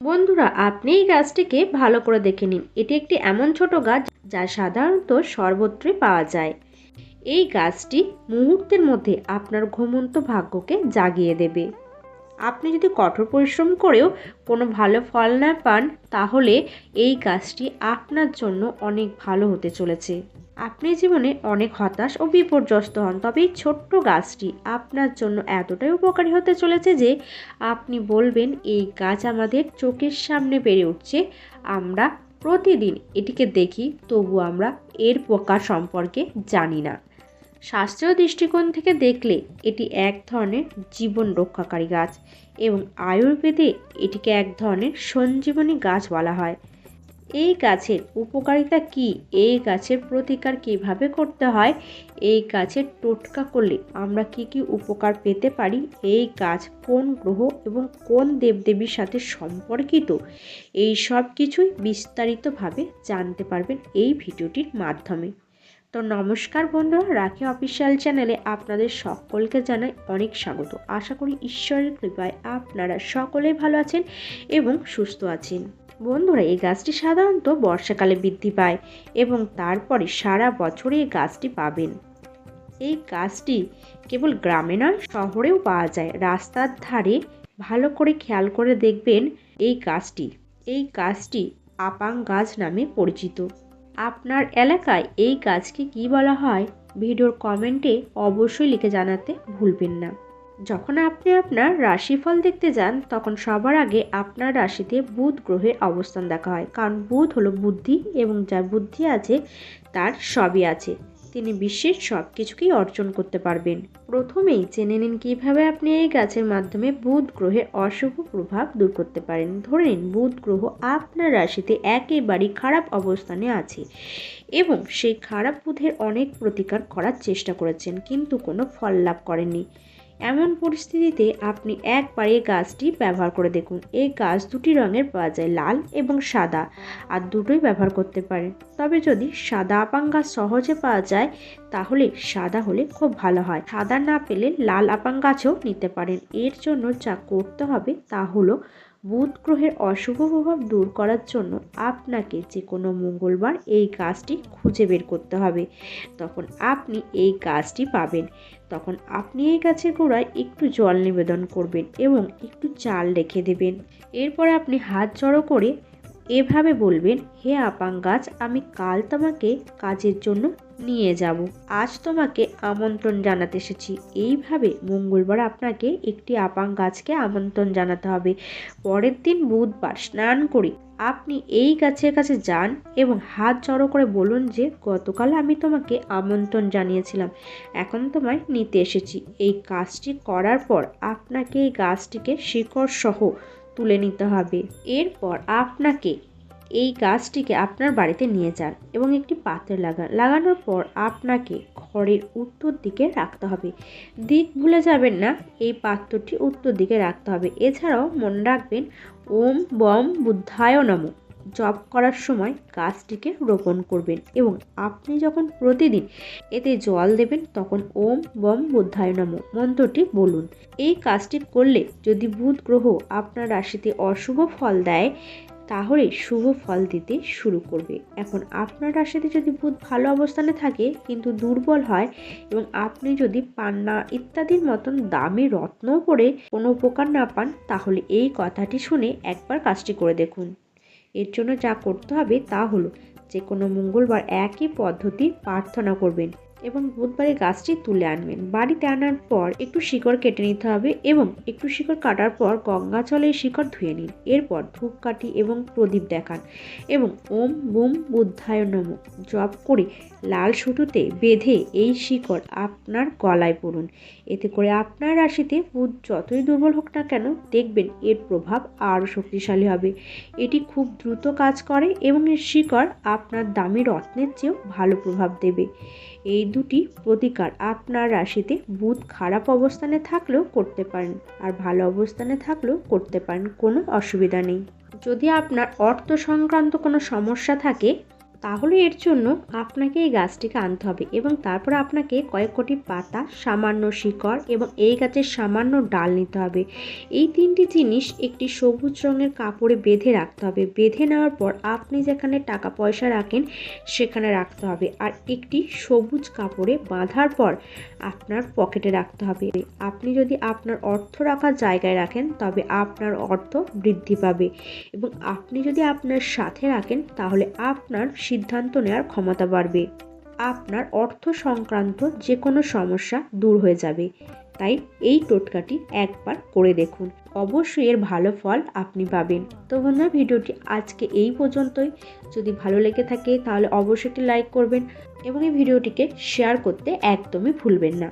বন্ধুরা, আপনি এই গাছটিকে ভালো করে দেখে নিন। এটি একটি এমন ছোট গাছ যা সাধারণত সর্বত্রই পাওয়া যায়। এই গাছটি মুহূর্তের মধ্যে আপনার ঘুমন্ত ভাগ্যকে জাগিয়ে দেবে। আপনি যদি কঠোর পরিশ্রম করেও কোনো ভালো ফল না পান, তাহলে এই গাছটি আপনার জন্য অনেক ভালো হতে চলেছে। আপনি জীবনে অনেক হতাশ ও বিপর্যস্ত হন, তবে এই ছোট্ট গাছটি আপনার জন্য এতটাই উপকারী হতে চলেছে যে আপনি বলবেন, এই গাছ আমাদের চোখের সামনে বেড়ে উঠছে, আমরা প্রতিদিন এটিকে দেখি, তবু আমরা এর প্রকার সম্পর্কে জানি না। শাস্ত্রীয় দৃষ্টিকোণ থেকে দেখলে এটি এক ধরনের জীবন রক্ষাকারী গাছ এবং আয়ুর্বেদে এটিকে এক ধরনের সঞ্জীবনী গাছ বলা হয়। এই গাছের উপকারিতা কি? এই গাছের প্রতিকার কীভাবে করতে হয়? এই গাছের টোটকা করলে আমরা কি কি উপকার পেতে পারি? এই গাছ কোন গ্রহ এবং কোন দেবদেবীর সাথে সম্পর্কিত? এই সব কিছুই বিস্তারিতভাবে জানতে পারবেন এই ভিডিওটির মাধ্যমে। তো নমস্কার বন্ধুরা, রাখি অফিসিয়াল চ্যানেলে আপনাদের সকলকে জানাই অনেক স্বাগত। আশা করি ঈশ্বরের কৃপায় আপনারা সকলেই ভালো আছেন এবং সুস্থ আছেন। বন্ধুরা, এই গাছটি সাধারণত বর্ষাকালে বৃদ্ধি পায় এবং তারপরে সারা বছরে এই গাছটি পাবেন। এই গাছটি কেবল গ্রামে নয়, শহরেও পাওয়া যায়। রাস্তার ধারে ভালো করে খেয়াল করে দেখবেন এই গাছটি। এই গাছটি আপাং গাছ নামে পরিচিত। আপনার এলাকায় এই গাছকে কি বলা হয়? ভিডিওর কমেন্টে অবশ্যই লিখে জানাতে ভুলবেন না। যখন আপনি আপনার রাশিফল দেখতে যান, তখন সবার আগে আপনার রাশিতে বুধ গ্রহের অবস্থান দেখা হয়। কারণ বুধ হলো বুদ্ধি এবং যার বুদ্ধি আছে, তার সবই আছে। তিনি বিশ্বের সব কিছুকেই অর্জন করতে পারবেন। প্রথমেই জেনে নিন কীভাবে আপনি এই গাছের মাধ্যমে বুধ গ্রহের অশুভ প্রভাব দূর করতে পারেন। ধরে নিন বুধ গ্রহ আপনার রাশিতে একেবারেই খারাপ অবস্থানে আছে এবং সেই খারাপ বুধের অনেক প্রতিকার করার চেষ্টা করেছেন, কিন্তু কোনো ফল লাভ করেননি। এমন পরিস্থিতিতে আপনি একবারে এই গাছটি ব্যবহার করে দেখুন। এই গাছ দুটি রঙের পাওয়া যায়, লাল এবং সাদা, আর দুটোই ব্যবহার করতে পারেন। তবে যদি সাদা আপাং গাছ সহজে পাওয়া যায়, তাহলে সাদা হলে খুব ভালো হয়। সাদা না পেলে লাল আপাং গাছও নিতে পারেন। এর জন্য যা করতে হবে তা হলো বুধ গ্রহের অশুভ প্রভাব দূর করার জন্য আপনাকে যে কোনো মঙ্গলবার এই গাছটি খুঁজে বের করতে হবে। তখন আপনি এই গাছটি পাবেন। তখন আপনি এই গাছের গোড়ায় একটু জল নিবেদন করবেন এবং একটু চাল রেখে দেবেন। এরপর আপনি হাত জড়ো করে এভাবে বলবেন, হে আপাং গাছ, আমি কাল তোমাকে কাজের জন্য নিয়ে যাব। আজ তোমাকে আমন্ত্রণ জানাতে এসেছি। এইভাবে মঙ্গলবার আপনাকে একটি আপাং গাছকে আমন্ত্রণ জানাতে হবে। পরের দিন বুধবার স্নান করে আপনি এই গাছের কাছে যান এবং হাত জড়ো করে বলুন যে, গতকাল আমি তোমাকে আমন্ত্রণ জানিয়েছিলাম, এখন তোমায় নিতে এসেছি। এই কাজটি করার পর আপনাকে এই গাছটিকে শিকড় সহ তুলে নিতে হবে। এরপর আপনাকে এই গাছটিকে আপনার বাড়িতে নিয়ে যান এবং একটি পাত্রে লাগান। লাগানোর পর আপনাকে ঘরের উত্তর দিকে রাখতে হবে। দিক ভুলে যাবেন না, এই পাত্রটি উত্তর দিকে রাখতে হবে। এছাড়াও মনে রাখবেন, ওম বম বুদ্ধায় নম। জপ করার সময় গাছটিকে রোপণ করবেন এবং আপনি যখন প্রতিদিন এতে জল দেবেন, তখন ওম বম বুদ্ধায় মন্ত্রটি বলুন। এই কাজটি করলে যদি বুধ গ্রহ আপনার রাশিতে অশুভ ফল দেয়, তাহলে শুভ ফল দিতে শুরু করবে। এখন আপনার রাশিতে যদি বুধ ভালো অবস্থানে থাকে, কিন্তু দুর্বল হয় এবং আপনি যদি পান্না ইত্যাদির মতন দামি রত্ন পরে কোনো উপকার না পান, তাহলে এই কথাটি শুনে একবার কাজটি করে দেখুন। এর জন্য যা করতে হবে তা হলো যে কোনো মঙ্গলবার একই পদ্ধতি প্রার্থনা করবেন। এবং বুধবারে গাছটি তুলে আনবেন। বাড়িতে আনার পর একটু শিকড় কেটে নিতে হবে এবং একটু শিকড় কাটার পর গঙ্গা জলে শিকড় ধুয়ে নিন। এরপর ধূপকাঠি এবং প্রদীপ দেখান এবং ওম বুম বুদ্ধায় নম। জপ করে লাল সুতোতে বেঁধে এই শিকড় আপনার গলায় পড়ুন। এতে করে আপনার রাশিতে বুধ যতই দুর্বল হোক না কেন দেখবেন এর প্রভাব আরও শক্তিশালী হবে। এটি খুব দ্রুত কাজ করে এবং এর শিকড় আপনার দামি রত্নের চেয়েও ভালো প্রভাব দেবে। এই দুটি প্রতিকার আপনার রাশিতে বুধ খারাপ অবস্থানে থাকলেও করতে পারেন আর ভালো অবস্থানে থাকলেও করতে পারেন, কোনো অসুবিধা নেই। যদি আপনার অর্থ সংক্রান্ত কোনো সমস্যা থাকে তাহলে এর জন্য আপনাকে এই গাছটিকে আনতে হবে এবং তারপর আপনাকে কয়েক কোটি পাতা সামান্য শিকড় এবং এই গাছের সামান্য ডাল নিতে হবে। এই তিনটি জিনিস একটি সবুজ রঙের কাপড়ে বেঁধে রাখতে হবে। বেঁধে নেওয়ার পর আপনি যেখানে টাকা পয়সা রাখেন সেখানে রাখতে হবে। আর একটি সবুজ কাপড়ে বাঁধার পর আপনার পকেটে রাখতে হবে। আপনি যদি আপনার অর্থ রাখার জায়গায় রাখেন, তবে আপনার অর্থ বৃদ্ধি পাবে। এবং আপনি যদি আপনার সাথে রাখেন, তাহলে আপনার সিদ্ধান্ত নেওয়ার ক্ষমতা বাড়বে। আপনার অর্থ সংক্রান্ত যে কোনো সমস্যা দূর হয়ে যাবে। তাই এই টোটকাটি একবার করে দেখুন। অবশ্যই এর ভালো ফল আপনি পাবেন। তো বন্ধুরা, ভিডিওটি আজকে এই পর্যন্তই। যদি ভালো লেগে থাকে তাহলে অবশ্যই লাইক করবেন এবং এই ভিডিওটিকে শেয়ার করতে একদমই ভুলবেন না।